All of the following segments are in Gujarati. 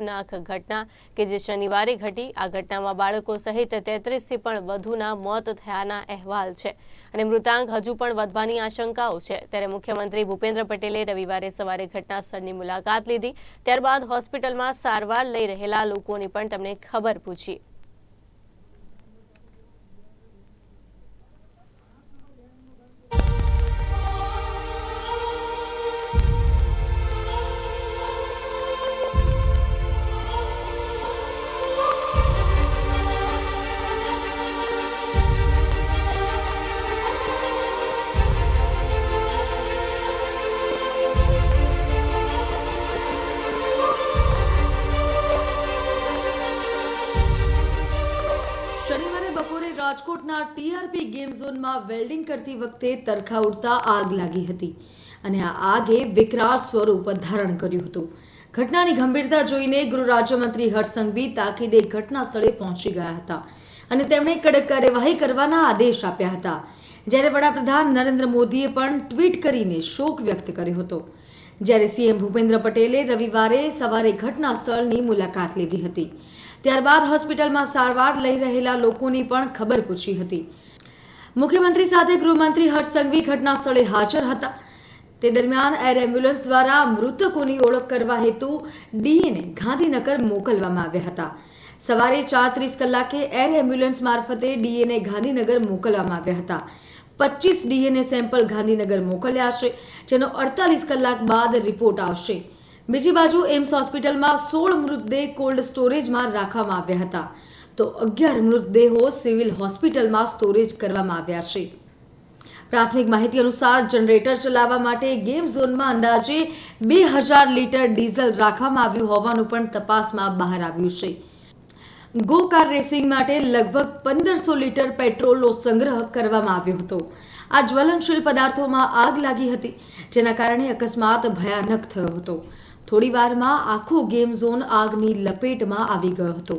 નાક ઘટના કે જે શનિવારે ઘટી. આ ઘટનામાં બાળકો સહિત તેત્રીસથી પણ વધુના મોત થયાના અહેવાલ છે અને મૃતાંક હજુ પણ વધવાની આશંકાઓ છે. ત્યારે મુખ્યમંત્રી ભૂપેન્દ્ર પટેલે રવિવારે સવારે ઘટના સ્થળની મુલાકાત લીધી. ત્યારબાદ હોસ્પિટલમાં સારવાર લઈ રહેલા લોકોની પણ તેમણે ખબર પૂછી. ગેમ વેલ્ડિંગ કરતી વખતે તરખા ઉડતા આગ લાગી હતી અને આ આગે વિકરાળ સ્વરૂપ ધારણ કર્યું હતું. ઘટનાની ગંભીરતા જોઈને ગૃહ રાજ્યમંત્રી હર્ષ તાકીદે ઘટના સ્થળે પહોંચી ગયા હતા અને તેમણે કડક કાર્યવાહી કરવાના આદેશ આપ્યા હતા. જ્યારે વડાપ્રધાન નરેન્દ્ર મોદીએ પણ ટ્વીટ કરીને શોક વ્યક્ત કર્યો હતો. જ્યારે સીએમ ભૂપેન્દ્ર પટેલે રવિવારે સવારે ઘટના સ્થળની મુલાકાત લીધી હતી. ત્યારબાદ હોસ્પિટલમાં સારવાર લઈ રહેલા લોકોની પણ ખબર પૂછી હતી. મુખ્યમંત્રી સાથે ગૃહમંત્રી હર્ષ સંઘવી ઘટના સ્થળે હાજર હતા. તે દરમિયાન એર એમ્બ્યુલન્સ દ્વારા મૃતકોની ઓળખ કરવા હેતુ ડીએનએ ગાંધીનગર મોકલવામાં આવ્યા હતા. સવારે ચાર ત્રીસ કલાકે એર એમ્બ્યુલન્સ મારફતે ડીએનએ ગાંધીનગર મોકલવામાં આવ્યા હતા. પચીસ ડીએનએ સેમ્પલ ગાંધીનગર મોકલ્યા છે, જેનો અડતાલીસ કલાક બાદ રિપોર્ટ આવશે. બીજી બાજુ એમ્સ હોસ્પિટલમાં સોળ મૃતદેહ કોલ્ડ સ્ટોરેજમાં રાખવામાં આવ્યા હતા. તો અગિયાર મૃતદેહો સિવિલ હોસ્પિટલમાં સ્ટોરેજ કરવામાં આવ્યા છે. પ્રાથમિક માહિતી અનુસાર જનરેટર ચલાવવા માટે ગેમ ઝોનમાં અંદાજે બે હજાર લીટર ડીઝલ રાખવામાં આવ્યું હોવાનું પણ તપાસમાં બહાર આવ્યું છે. ગો કાર રેસિંગ માટે લગભગ પંદરસો લીટર પેટ્રોલનો સંગ્રહ કરવામાં આવ્યો હતો. આ જ્વલનશીલ પદાર્થોમાં આગ લાગી હતી, જેના કારણે અકસ્માત ભયાનક થયો હતો. થોડી વારમાં આખો ગેમ ઝોન આગની લપેટમાં આવી ગયો હતો.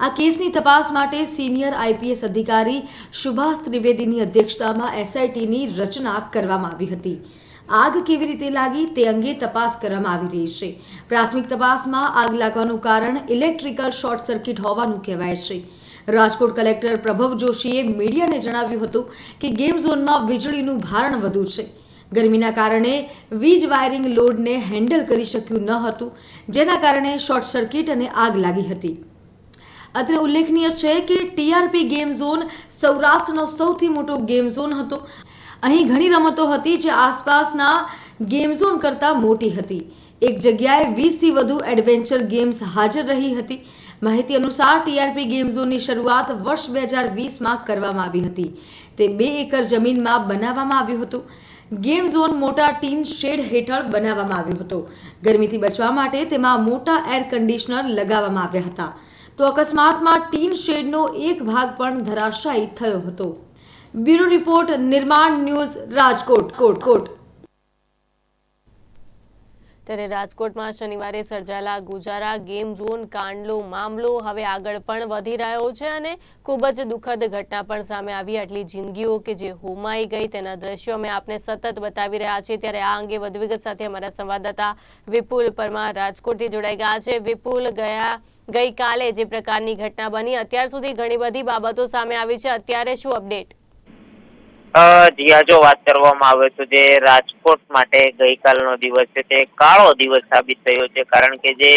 આ કેસની તપાસ માટે સિનિયર આઈપીએસ અધિકારી સુભાષ ત્રિવેદીની અધ્યક્ષતામાં એસઆઈટીની રચના કરવામાં આવી હતી. આગ કેવી રીતે લાગી તે અંગે તપાસ કરવામાં આવી રહી છે. પ્રાથમિક તપાસમાં આગ લાગવાનું કારણ ઇલેક્ટ્રિકલ શોર્ટ સર્કિટ હોવાનું કહેવાય છે. રાજકોટ કલેક્ટર પ્રભવ જોશીએ મીડિયાને જણાવ્યું હતું કે ગેમ ઝોનમાં વીજળીનું ભારણ વધુ છે. ગરમીના કારણે વીજ વાયરિંગ લોડને હેન્ડલ કરી શક્યું ન હતું, જેના કારણે શોર્ટ સર્કિટ અને આગ લાગી હતી. અત્રે ઉલ્લેખનીય છે કે ટીઆરપી ગેમ ઝોન સૌરાષ્ટ્રનો સૌથી મોટો ગેમ ઝોન હતો. અહીં ઘણી રમતો હતી જે આસપાસના ગેમ ઝોન કરતાં મોટી હતી. એક જગ્યાએ વીસથી વધુ એડવેન્ચર ગેમ્સ હાજર રહી હતી. માહિતી અનુસાર ટીઆરપી ગેમ ઝોનની શરૂઆત વર્ષ બે હજાર વીસમાં કરવામાં આવી હતી. તે બે એકર જમીનમાં બનાવવામાં આવ્યું હતું. ગેમ ઝોન મોટા ટીન શેડ હેઠળ બનાવવામાં આવ્યો હતો. ગરમીથી બચવા માટે તેમાં મોટા એર કન્ડિશનર લગાવવામાં આવ્યા હતા. તો અકસ્માતમાં ટીન શેડનો એક ભાગ પણ ધરાશાયી થયો હતો. Bureau report, Nirman news, Rajkot, કોટ કોટ. ત્યારે રાજકોટમાં શનિવારે સર્જાયેલા ગુજારા, ગેમ ઝોન, કાંડલો, મામલો હવે આગળ પણ વધી રહ્યો છે અને ખૂબ જ દુઃખદ ઘટના પણ સામે આવી. આટલી જિંદગીઓ કે જે હોમાઈ ગઈ તેના દ્રશ્યો અમે આપને સતત બતાવી રહ્યા છીએ. ત્યારે આ અંગે વધુ વિગત સાથે અમારા સંવાદદાતા વિપુલ પરમાર રાજકોટથી જોડાઈ ગયા છે. વિપુલ, ગયા ગઈકાલે જે પ્રકારની ઘટના બની, અત્યાર સુધી ઘણી બધી બાબતો સામે આવી છે. અત્યારે શું અપડેટ? જીયા જો વાત કરવામાં આવે તો જે રાજકોટ માટે ગઈકાલનો દિવસ છે, તે કાળો દિવસ સાબિત થયો છે. કારણ કે જે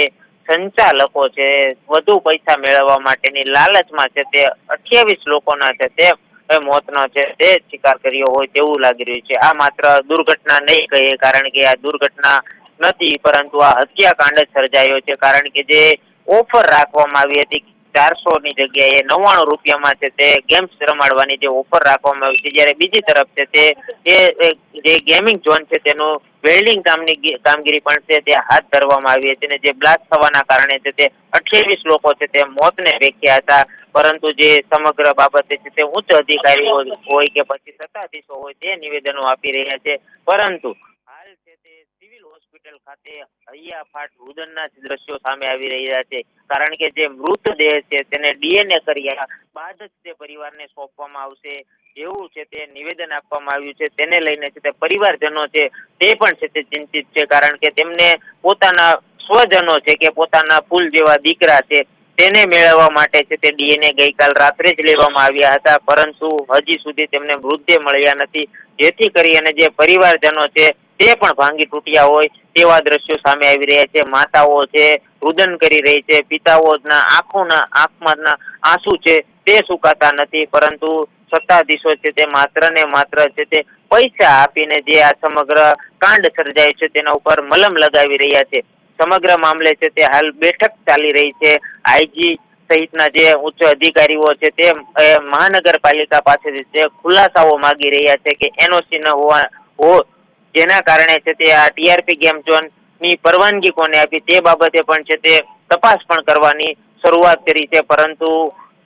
સંચાલકો છે, વધુ પૈસા મેળવવા માટેની લાલચમાં છે, તે અઠ્યાવીસ લોકોના છે, તે મોતનો છે, તે શિકાર કર્યો હોય તેવું લાગી રહ્યું છે. આ માત્ર દુર્ઘટના નહીં કહીએ, કારણ કે આ દુર્ઘટના નથી, પરંતુ આ હત્યાકાંડ જ સર્જાયો છે. કારણ કે જે ઓફર રાખવામાં આવી હતી ચારસો ની જગ્યાએ નવ્વાણું રૂપિયામાં છે તે ગેમ્સ રમાડવાની જે ઓફર રાખવામાં આવી છે, જ્યારે બીજી તરફ છે તે જે ગેમિંગ ઝોન છે તેનું વેલ્ડિંગ કામની કામગીરી પણ છે, તે હાથ ધરવામાં આવી હતી અને જે બ્લાસ્ટ થવાના કારણે છે તે અઠ્યાવીસ લોકો છે તે મોતને વેખ્યા હતા. પરંતુ જે સમગ્ર બાબતે છે તે ઉચ્ચ અધિકારીઓ હોય કે પછી સત્તાધીશો હોય તે નિવેદનો આપી રહ્યા છે. પરંતુ હોસ્પિટલ ખાતે ખાતે હૈયાફાટ રુદનના દ્રશ્યો સામે આવી રહ્યા છે. કારણ કે જે મૃતદેહ છે તેને ડીએનએ કર્યા બાદ જ તે પરિવારને સોંપવામાં આવશે. એવું છે તે નિવેદન આપવામાં આવ્યું છે. તેને લઈને છે તે પરિવારજનો છે તે પણ છે તે ચિંતિત છે કારણ કે તેમને પોતાના સ્વજનો છે કે પોતાના ફૂલ જેવા દીકરા છે તેને મેળવવા માટે છે તે ડીએનએ ગઈકાલ રાત્રે જ લેવામાં આવ્યા હતા. પરંતુ હજી સુધી તેમને મૃતદેહ મળ્યા નથી. જેથી કરી અને જે પરિવારજનો છે તે પણ ભાંગી તૂટ્યા હોય તેવા દ્રશ્યો સામે આવી રહ્યા છે. માતાઓ છે, રુદન કરી રહી છે. પિતાઓના આંખોના આંખમાંના આંસુ છે, તે સુકાતા નથી, પરંતુ સત્તાધીશો છે તે માત્ર ને માત્ર છે તે પૈસા આપીને જે આ સમગ્ર કાંડ સર્જાય છે તેના ઉપર મલમ લગાવી રહ્યા છે. સમગ્ર મામલે છે તે હાલ બેઠક ચાલી રહી છે. આઈજી સહિતના જે ઉચ્ચ અધિકારીઓ છે તે મહાનગરપાલિકા પાસેથી જે ખુલાસાઓ માંગી રહ્યા છે કે એનઓસી ન હોવા જેના કારણે છે તે આ ટીઆરપી ગેમ ઝોનની પરવાનગી કોને આપી તે બાબતે પણ છે તે તપાસ પણ કરવાની શરૂઆત કરી છે. પરંતુ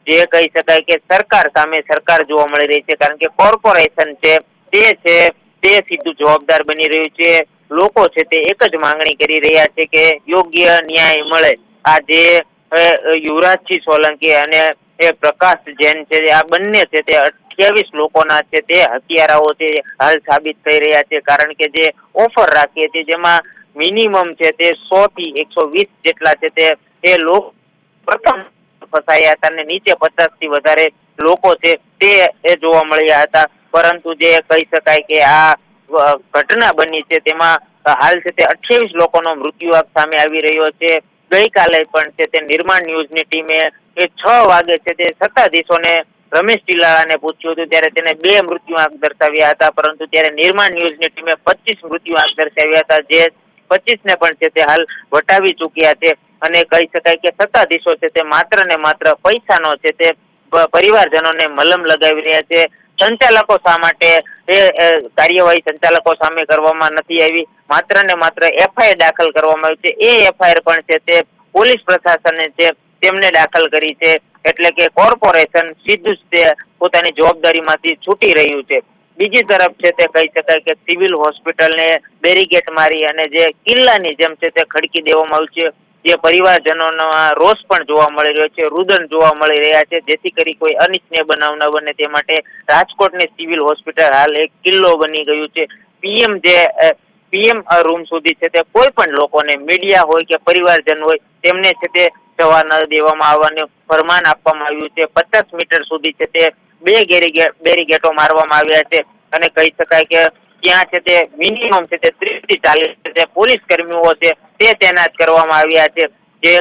જે કહી શકાય કે સરકાર સામે સરકાર જોવા મળી રહી છે, કારણ કે કોર્પોરેશન છે તે છે તે સીધું જવાબદાર બની રહ્યું છે. લોકો છે તે એક જ માંગણી કરી રહ્યા છે કે યોગ્ય ન્યાય મળે. આ જે યુવરાજસિંહ સોલંકી અને એ પ્રકાશ જૈન છે, આ બંને છે તે અઠ્યાવીસ લોકોના છે તે હત્યારાઓ છે હાલ સાબિત થઈ રહ્યા છે. કારણ કે જે ઓફર રાખી હતી જેમાં મિનિમમ છે તે સો થી એકસો વીસ જેટલા છે તે એ લોકો પ્રથમ ફસાયા હતા અને નીચે પચાસથી વધારે લોકો છે તે એ જોવા મળ્યા હતા. પરંતુ જે કહી શકાય કે આ ઘટના બની છે, તેમાં હાલ છે તે અઠ્યાવીસ લોકોનો મૃત્યુઆંક સામે આવી રહ્યો છે. ગઈકાલે પણ છે તે નિર્માણ ન્યૂઝની ટીમે એ છ વાગે છે તે સત્તાધીશોને રમેશ ચિલ્લાને પૂછ્યું હતું, ત્યારે તેને બે મૃત્યુઆંક દર્શાવ્યા હતા, પરંતુ ત્યારે નિર્માણ ન્યૂઝની ટીમે પચીસ મૃત્યુઆંક દર્શાવ્યા હતા, જે પચીસ ને પણ છે તે હાલ વટાવી ચૂક્યા છે. અને કહી શકાય કે સત્તાધીશો છે તે માત્ર ને માત્ર પૈસાનો છે તે પરિવારજનોને મલમ લગાવી રહ્યા છે. સંચાલકો શા માટે એ કાર્યવાહી સંચાલકો સામે કરવામાં નથી આવી? માત્ર ને માત્ર એફઆઈઆર દાખલ કરવામાં આવી છે. એ એફઆઈઆર પણ છે તે પોલીસ પ્રશાસને છે તેમને દાખલ કરી છે. એટલે કે કોર્પોરેશન સીધું જ તે પોતાની જવાબદારીમાંથી છૂટી રહ્યું છે. બીજી તરફ છે તે કહી શકાય કે સિવિલ હોસ્પિટલને બેરીગેટ મારી અને જે કિલ્લાની જેમ છે તે ખડકી દેવામાં આવ્યું છે. જે પરિવારજનોનો રોષ પણ જોવા મળી રહ્યો છે, રુદન જોવા મળી રહ્યા છે. જેથી કરી કોઈ અનિચ્છનીય બનાવ ન બને તે માટે રાજકોટની સિવિલ હોસ્પિટલ હાલ એક કિલ્લો બની ગયું છે. પીએમ જે પીએમ રૂમ સુધી છે તે કોઈ પણ લોકોને મીડિયા હોય કે પરિવારજન હોય તેમને છે તે જવા ન દેવામાં આવવાનું ફરમાન આપવામાં આવ્યું છે. પચાસ મીટર સુધી છે તે બે બેરીગેટો મારવામાં આવ્યા છે અને કહી શકાય કે ત્યાં છે તે મિનિમમ છે તે ત્રીસથી ચાલીસ છે પોલીસ કર્મીઓ છે તે તૈનાત કરવામાં આવ્યા છે. જે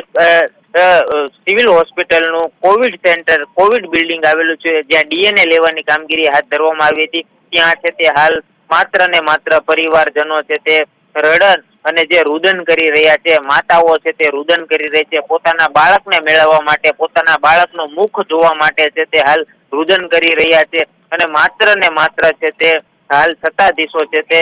સિવિલ હોસ્પિટલનું કોવિડ સેન્ટર, કોવિડ બિલ્ડિંગ આવેલું છે જ્યાં ડીએનએ લેવાની કામગીરી હાથ ધરવામાં આવી હતી. ત્યાં છે તે હાલ માત્ર ને માત્ર પરિવારજનો છે તે રડન અને જે રુદન કરી રહ્યા છે, માતાઓ છે તે રુદન કરી રહી છે, પોતાના બાળકને મેળવવા માટે, પોતાના બાળકનું મુખ જોવા માટે છે તે હાલ રુદન કરી રહ્યા છે અને માત્ર ને માત્ર છે તે હાલ સત્તાધીશો છે તે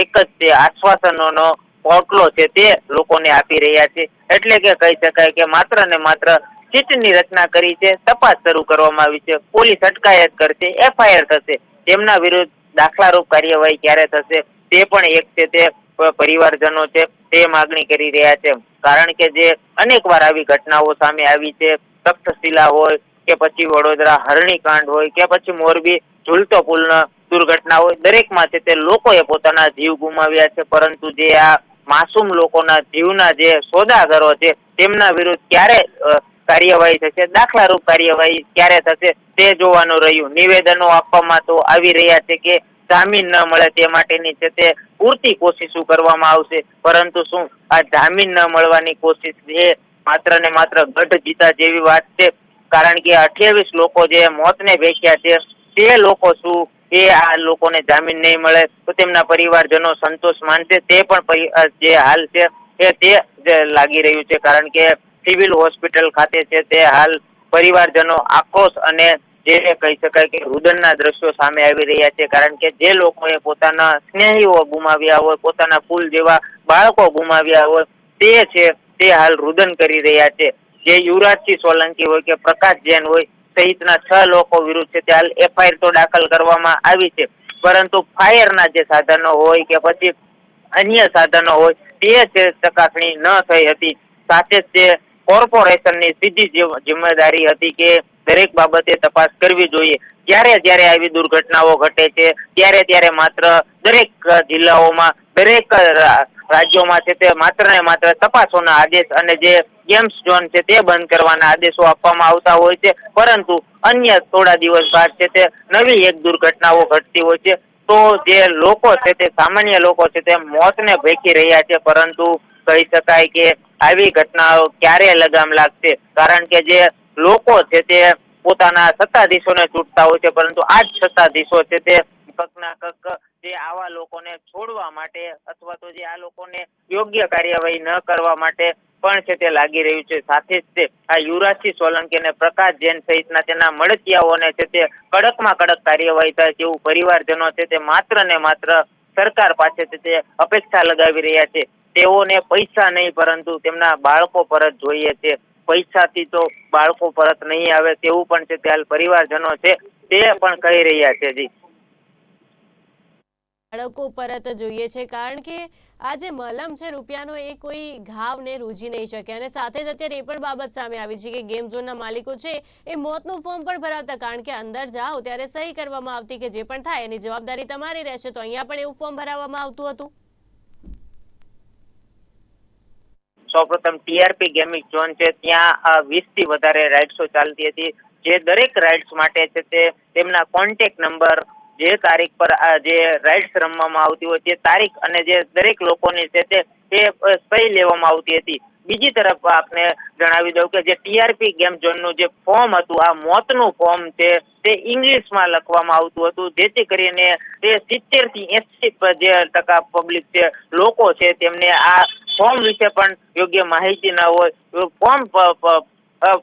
એક જ તે આશ્વાસનોનો પોટલો છે તે લોકોને આપી રહ્યા છે. એટલે કે કહી શકાય કે માત્ર ને માત્ર ચીટની રચના કરી છે, તપાસ શરૂ કરવામાં આવી છે, પોલીસ અટકાયત કરશે, એફઆઈઆર થશે, તેમના વિરુદ્ધ દાખલારૂપ કાર્યવાહી ક્યારે થશે તે પણ એક છે તે પરિવારજનો છે, તે માગણી કરી રહ્યા છે. કારણ કે જે અનેક વાર આવી ઘટનાઓ સામે આવી છે. તક્ષશિલા હોય કે પછી વડોદરા હરણીકાંડ હોય કે પછી મોરબી ઝૂલતો પુલ દુર્ઘટના હોય, દરેકમાં છે તે લોકોએ પોતાના જીવ ગુમાવ્યા છે. પરંતુ જે આ માસૂમ લોકોના જીવના જે સોદાગરો છે, તેમના વિરુદ્ધ ક્યારે કાર્યવાહી થશે, દાખલારૂપ કાર્યવાહી ક્યારે થશે, તે જોવાનું રહ્યું. નિવેદનો આપવામાં તો આવી રહ્યા છે કે જામીન ન મળે તે માટેની છે તે પૂરતી કોશિશો કરવામાં આવશે. પરંતુ શું આ જામીન ન મળવાની કોશિશ એ માત્ર ને માત્ર ગઢ જીતા જેવી વાત છે. કારણ કે અઠ્યાવીસ લોકો જે મોતને ભેખ્યા છે, તે લોકો શું? એ આ લોકોને જામીન નહીં મળે તો તેમના પરિવારજનો સંતોષ માનશે. તે પણ જે હાલ છે એ તે લાગી રહ્યું છે. કારણ કે સિવિલ હોસ્પિટલ ખાતે છે તે હાલ પરિવારજનો આક્રોશ અને જે કહી શકાય કે રુદનના દ્રશ્યો સામે આવી રહ્યા છે. કારણ કે જે લોકોએ પોતાના સ્નેહીઓ ગુમાવ્યા હોય, પોતાના ફૂલ જેવા બાળકો ગુમાવ્યા હોય, તે છે, તે હાલ રુદન કરી રહ્યા છે. જે યુવરાજસિંહ સોલંકી હોય કે પ્રકાશ જૈન હોય, સહિતના છ લોકો વિરુદ્ધ છે. તે હાલ એફઆઈઆર તો દાખલ કરવામાં આવી છે. પરંતુ ફાયરના જે સાધનો હોય કે પછી અન્ય સાધનો હોય, તે છે ચકાસણી ન થઈ હતી. સાથે જ તે કોર્પોરેશનની સીધી જિમ્મેદારી હતી કે દરેક બાબતે તપાસ કરવી જોઈએ. જ્યારે જ્યારે આવી દુર્ઘટનાઓ ઘટે છે, ત્યારે ત્યારે માત્ર દરેક જિલ્લાઓમાં, દરેક રાજ્યોમાં છે તે માત્ર ને માત્ર તપાસોના આદેશ અને જે ગેમ્સ ઝોન છે તે બંધ કરવાના આદેશો આપવામાં આવતા હોય છે. પરંતુ અન્ય થોડા દિવસ બાદ છે તે નવી એક દુર્ઘટનાઓ ઘટતી હોય છે. તો જે લોકો છે તે, સામાન્ય લોકો છે તે મોતને ભેખી રહ્યા છે. પરંતુ કહી શકાય કે આવી ઘટનાઓ ક્યારે લગામ લાગશે? કારણ કે જે લોકો છે તે પોતાના સત્તાધીશોને ચૂંટતા હોય છે, પરંતુ આ જ સત્તાધીશો છે તે કકના કક જે આવા લોકોને છોડવા માટે અથવા તો જે આ લોકોને યોગ્ય કાર્યવાહી ન કરવા માટે પણ છે તે લાગી રહ્યું છે. સાથે જ તે આ યુવરાજસિંહ સોલંકી અને પ્રકાશ જૈન સહિતના તેના મળતિયાઓને છે તે કડકમાં કડક કાર્યવાહી થાય તેવું પરિવારજનો છે તે માત્ર ને માત્ર સરકાર પાસે તે અપેક્ષા લગાવી રહ્યા છે. તેઓને પૈસા નહીં પરંતુ તેમના બાળકો પર જ જોઈએ છે. પૈસાથી તો બાળકો પરત નહીં આવે તેવું પણ છે તે પરિવારજનો છે, તે પણ કહી રહ્યા છે જી. બાળકો પરત જોઈએ છે, કારણ કે આ જે મલમ છે, રૂપિયાનો એ કોઈ ઘાવને રૂજી નહીં શકે. અને સાથે જ અત્યારે એ પણ બાબત સામે આવી છે કે ગેમ ઝોનના માલિકો છે, એ મોતનું ફોર્મ પણ ભરાવતા, કારણ કે અંદર જાઓ ત્યારે સહી કરવામાં આવતી કે જે પણ થાય, એની જવાબદારી તમારી રહેશે. તો અહીંયા પણ એવું ફોર્મ ભરાવવામાં આવતું હતું? સૌપ્રથમ ટીઆરપી ગેમિંગ ઝોન છે, ત્યાં વીસથી વધારે રાઇડ્સો ચાલતી હતી. જે દરેક રાઇડ્સ માટે છે તે, તેમના કોન્ટેક્ટ નંબર જે તારીખ પર જે રાઇડ્સ રમવામાં આવતી હોય તે તારીખ અને જે દરેક લોકોની છે તે સહી લેવામાં આવતી હતી. બીજી તરફ આપને જણાવી દઉં કે જે ટીઆરપી ગેમ ઝોનનું જે ફોર્મ હતું, આ મોતનું ફોર્મ છે, તે ઇંગ્લિશમાં લખવામાં આવતું હતું. જેથી કરીને તે સિત્તેરથી એસી જે ટકા પબ્લિક છે લોકો છે તેમને આ ફોર્મ વિશે પણ યોગ્ય માહિતી ન હોય ફોર્મ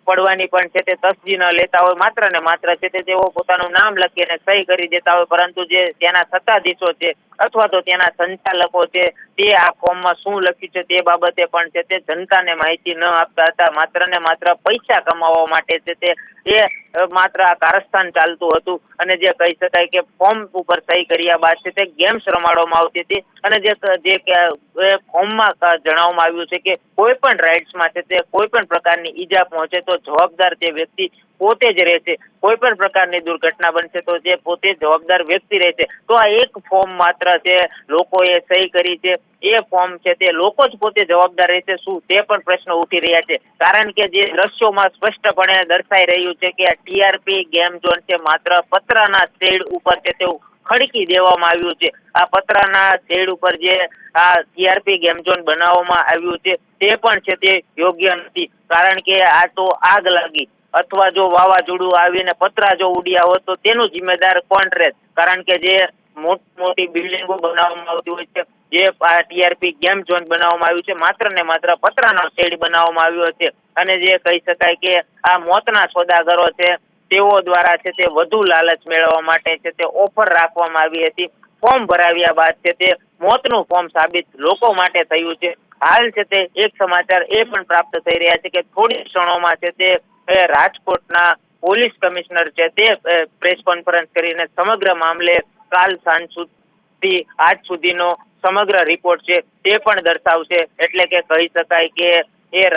પડવાની પણ છે તે તસદી ન લેતા હોય, માત્ર ને માત્ર છે તે તેઓ પોતાનું નામ લખીને સહી કરી દેતા હોય, પરંતુ જે ત્યાંના સત્તાધીશો છે અથવા તો તેના સંચાલકો છે, તે આ ફોર્મમાં શું લખ્યું છે તે બાબતે પણ છે તે જનતાને માહિતી ન આપતા હતા. માત્ર ને માત્ર પૈસા કમાવા માટે છે તે, એ માત્ર આ કારસ્થાન ચાલતું હતું. અને જે કહી શકાય કે ફોર્મ ઉપર સહી કર્યા બાદ છે તે ગેમ્સ રમાડવામાં આવતી હતી. અને જે જે ફોર્મમાં જણાવવામાં આવ્યું છે કે કોઈ પણ રાઇડ્સમાં છે તે કોઈ પણ પ્રકારની ઈજા પહોંચે તો જવાબદાર તે વ્યક્તિ પોતે જ રહેશે કોઈ પણ પ્રકારની દુર્ઘટના બનશે તો જે પોતે જવાબદાર વ્યક્તિ રહેશે તો આ એક ફોર્મ માત્ર છે લોકોએ સહી કરી છે. એ ફોર્મ છે તે લોકો જ પોતે જવાબદાર રહેશે શું તે પણ પ્રશ્ન ઉઠી રહ્યા છે. કારણ કે જે દ્રશ્યોમાં સ્પષ્ટપણે દર્શાઈ રહ્યું છે કે આ ટીઆરપી ગેમ ઝોન છે માત્ર પતરાના શેડ ઉપર છે તેવું ખડકી દેવામાં આવ્યું છે. આ પતરાના શેડ ઉપર જે આ ટીઆરપી ગેમ ઝોન બનાવવામાં આવ્યું છે તે પણ છે તે યોગ્ય નથી. કારણ કે આ તો આગ લાગી. અથવા જો વાવાઝોડું આવીને પતરા જો ઉડ્યા હોત તો તેનું જિમ્મેદાર કોણ રહેત કારણ કે જે મોટી મોટી બિલ્ડિંગો બનાવવામાં આવતી હોય છે, જે ટીઆરપી ગેમ ઝોન બનાવવામાં આવ્યું છે, માત્ર ને માત્ર પતરાનો શેડ બનાવવામાં આવ્યો છે. અને જે કહી શકાય કે આ મોતના સોદાગરો છે, તેઓ દ્વારા છે તે વધુ લાલચ મેળવવા માટે છે તે ઓફર રાખવામાં આવી હતી. ફોર્મ ભરાવ્યા બાદ છે તે મોતનું ફોર્મ સાબિત લોકો માટે થયું છે. હાલ છે તે એક સમાચાર એ પણ પ્રાપ્ત થઈ રહ્યા છે કે થોડી ક્ષણોમાં છે તે રાજકોટના પોલીસ કમિશનર છે તે પ્રેસ કોન્ફરન્સ કરીને સમગ્ર મામલે કાલ સાંજ સુધી, આજ સુધીનો સમગ્ર રિપોર્ટ છે તે પણ દર્શાવશે. એટલે કે કહી શકાય કે એ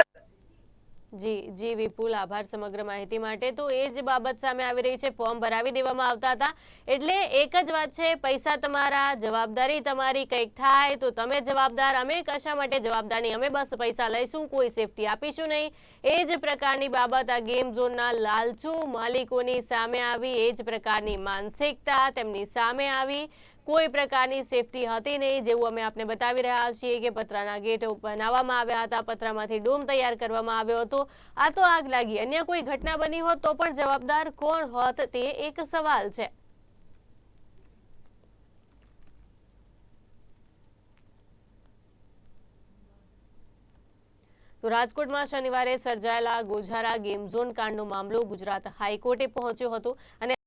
જી જી વિપુલ, આભાર સમગ્ર માહિતી માટે. તો એ જ બાબત સામે આવી રહી છે. ફોર્મ ભરાવી દેવામાં આવતા હતા. એટલે એક જ વાત છે, પૈસા તમારા, જવાબદારી તમારી કંઈક થાય તો તમે જવાબદાર. અમે કશા માટે જવાબદાર? અમે બસ પૈસા લઈશું, કોઈ સેફટી આપીશું નહીં. એ જ પ્રકારની બાબત આ ગેમ ઝોનના લાલચુ માલિકોની સામે આવી, એ જ પ્રકારની માનસિકતા તેમની સામે આવી. કોઈ પ્રકારની સેફટી હતી નહીં જેવું અમે આપને બતાવી રહ્યા છીએ કે પતરાના ગેટ બનાવવામાં આવ્યા હતા, પતરામાંથી ડોમ તૈયાર કરવામાં આવ્યો હતો. આ તો આગ લાગી. અન્ય કોઈ ઘટના બની હોત તો પણ જવાબદાર કોણ હોત તે એક સવાલ છે. તો રાજકોટમાં શનિવારે સર્જાયેલા ગોઝારા ગેમ ઝોન કાંડનો મામલો ગુજરાત હાઈકોર્ટે પહોંચ્યો હતો અને